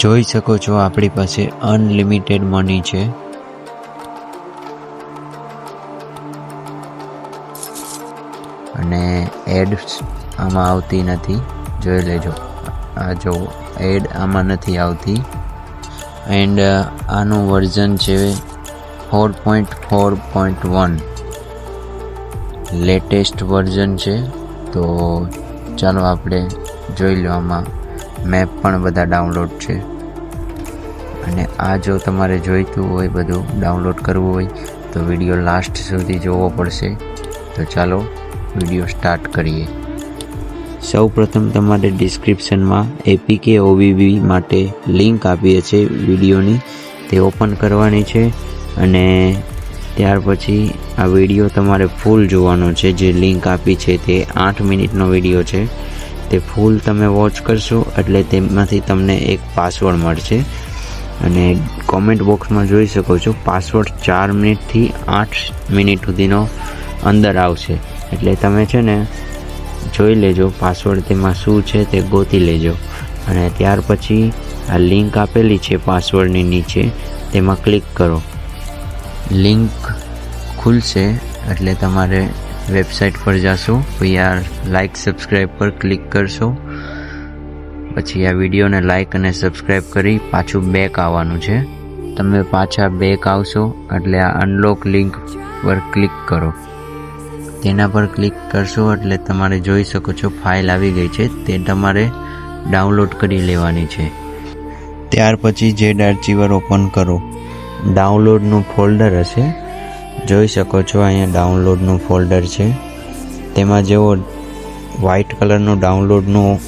જોઈ શકો છો આપણી પાસે અનલિમિટેડ મની છે. અને એડ્સ આમાં આવતી નથી. જોઈ લેજો. આ જો, એડ આમાં નથી આવતી. એન્ડ આનું વર્ઝન છે four point four point one. Latest version છે. તો ચાલો આપણે જોઈ લો આમાં. મેપ પણ બધા ડાઉનલોડ છે. અને આ જો તમારે જોઈતું હોય, બધું ડાઉનલોડ કરવું હોય, તો વીડિયો લાસ્ટ સુધી જોવો પડશે. તો ચાલો વીડિયો સ્ટાર્ટ કરીએ. સૌ પ્રથમ તમારે ડિસ્ક્રિપ્શનમાં એપીકે ઓબીબી માટે લિંક આપીએ છે વિડીયોની તે ઓપન કરવાની છે અને ત્યાર પછી આ વીડિયો તમારે ફૂલ જોવાનો છે. જે લિંક આપી છે તે આઠ મિનિટનો વીડિયો છે. તે ફૂલ તમે વોચ કરશો એટલે તેમાંથી તમને એક પાસવર્ડ મળશે. અને કોમેન્ટ બોક્સમાં જોઈ શકો છો, પાસવર્ડ ચાર મિનિટથી આઠ મિનિટ સુધીનો અંદર આવશે. એટલે તમે છે ને જોઈ લેજો પાસવર્ડ તેમાં શું છે તે ગોતી લેજો. અને ત્યાર પછી આ લિંક આપેલી છે પાસવર્ડની નીચે, તેમાં ક્લિક કરો. લિંક ખુલશે એટલે તમારે વેબસાઇટ પર જાશો યાર લાઇક સબસ્ક્રાઈબ પર ક્લિક કરશો. પછી આ વિડીયોને લાઇક અને સબસ્ક્રાઈબ કરી પાછું બેક આવવાનું છે. તમે પાછા બેક આવશો, એટલે આ અનલોક લિંક પર ક્લિક કરો. તેના પર ક્લિક કરશો, એટલે તમારે જોઈ શકો છો ફાઇલ આવી ગઈ છે, તે તમારે ડાઉનલોડ કરી લેવાની છે. ત્યાર પછી જેડ આર્ચીવર ઓપન કરો. ડાઉનલોડનું ફોલ્ડર હશે. જોઈ શકો છો, અહીંયા ડાઉનલોડનું ફોલ્ડર છે. તેમાં જેવો વ્હાઇટ કલરનું ડાઉનલોડનું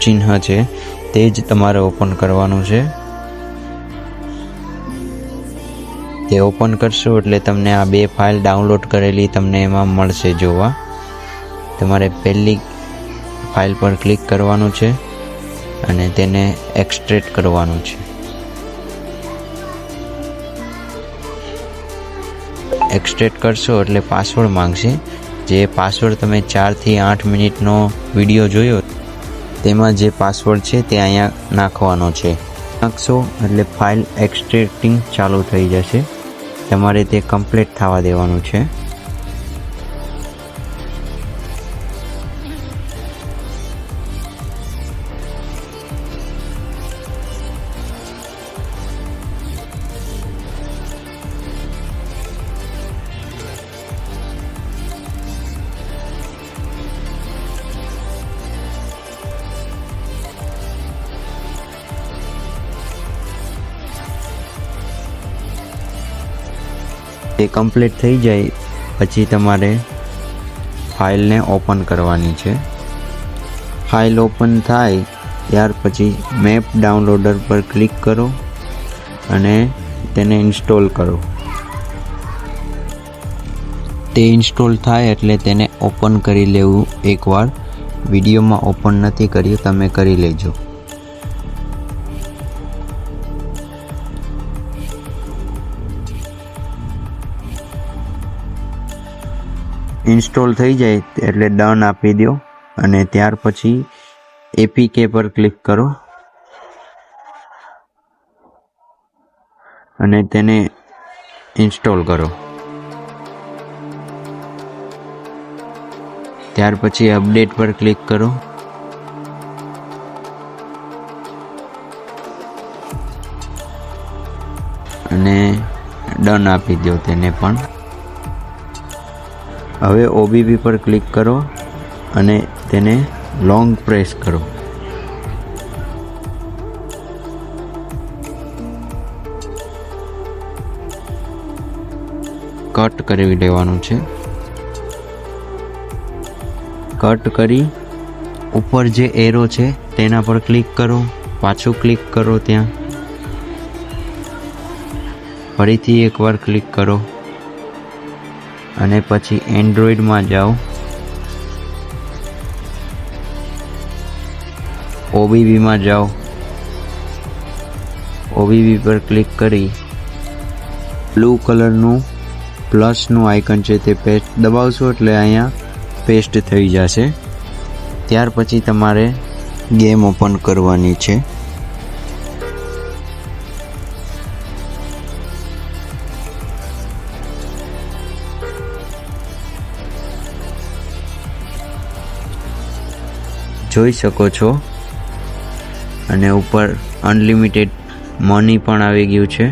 ચિહ્ન છે, તે જ તમારે ઓપન કરવાનું છે. તે ઓપન કરશો એટલે તમને આ બે ફાઇલ ડાઉનલોડ કરેલી તમને એમાં મળશે જોવા. તમારે પહેલી ફાઇલ પર ક્લિક કરવાનું છે અને તેને એક્સટ્રેટ કરવાનું છે. એક્સટ્રેટ કરશો એટલે પાસવર્ડ માંગશે. જે પાસવર્ડ તમે ચારથી આઠ મિનિટનો વીડિયો જોયો, તેમાં જે પાસવર્ડ છે તે અહીંયા નાખવાનો છે. નાખશો એટલે ફાઇલ એક્સટ્રેક્ટિંગ ચાલુ થઈ જશે. તમારે તે કમ્પ્લીટ થવા દેવાનું છે. તે કમ્પ્લીટ થઈ જાય, પછી તમારે ફાઇલને ઓપન કરવાની છે. ફાઇલ ઓપન થાય, ત્યાર પછી મેપ ડાઉનલોડર પર ક્લિક કરો અને તેને ઇન્સ્ટોલ કરો. તે ઇન્સ્ટોલ થાય એટલે તેને ઓપન કરી લેવું. એકવાર વિડીયોમાં ઓપન નથી કર્યું, તમે કરી લેજો. ઇન્સ્ટોલ થઈ જાય એટલે ડન આપી દો અને ત્યાર પછી એપીકે પર ક્લિક કરો. અને તેને ઇન્સ્ટોલ કરો. ત્યાર પછી અપડેટ પર ક્લિક કરો. અને ડન આપી દો તેને પણ. હવે ઓબીબી પર ક્લિક કરો અને તેને લોંગ પ્રેસ કરો. કટ કરી લેવાનું છે. કટ કરી ઉપર જે એરો છે તેના પર ક્લિક કરો. પાછું ક્લિક કરો ત્યાં. ફરીથી એકવાર ક્લિક કરો. અને પછી એન્ડ્રોઈડમાં જાઓ. ઓબીબીમાં જાઓ. ઓબીબી પર ક્લિક કરી બ્લુ કલરનું પ્લસનું આઇકન છે તે પેસ્ટ દબાવશો એટલે અહીંયા પેસ્ટ થઈ જશે. ત્યાર પછી તમારે ગેમ ઓપન કરવાની છે. જોઈ શકો છો. અને ઉપર અનલિમિટેડ મની પણ આવી ગયું છે.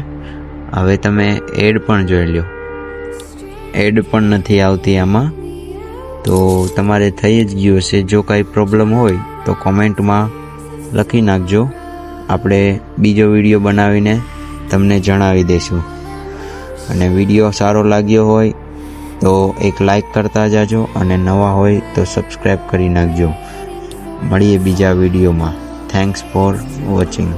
હવે તમે એડ પણ જોઈ લો એડ પણ નથી આવતી આમાં. તો તમારે થઈ જ ગયું હશે. જો કાંઈ પ્રોબ્લેમ હોય, તો કોમેન્ટમાં લખી નાખજો. આપણે બીજો વીડિયો બનાવીને તમને જણાવી દઈશું. અને વીડિયો સારો લાગ્યો હોય, તો એક લાઈક કરતા જાજો. અને નવા હોય, તો સબસ્ક્રાઈબ કરી નાખજો. મળીએ બીજા વિડીયોમાં. Thanks for watching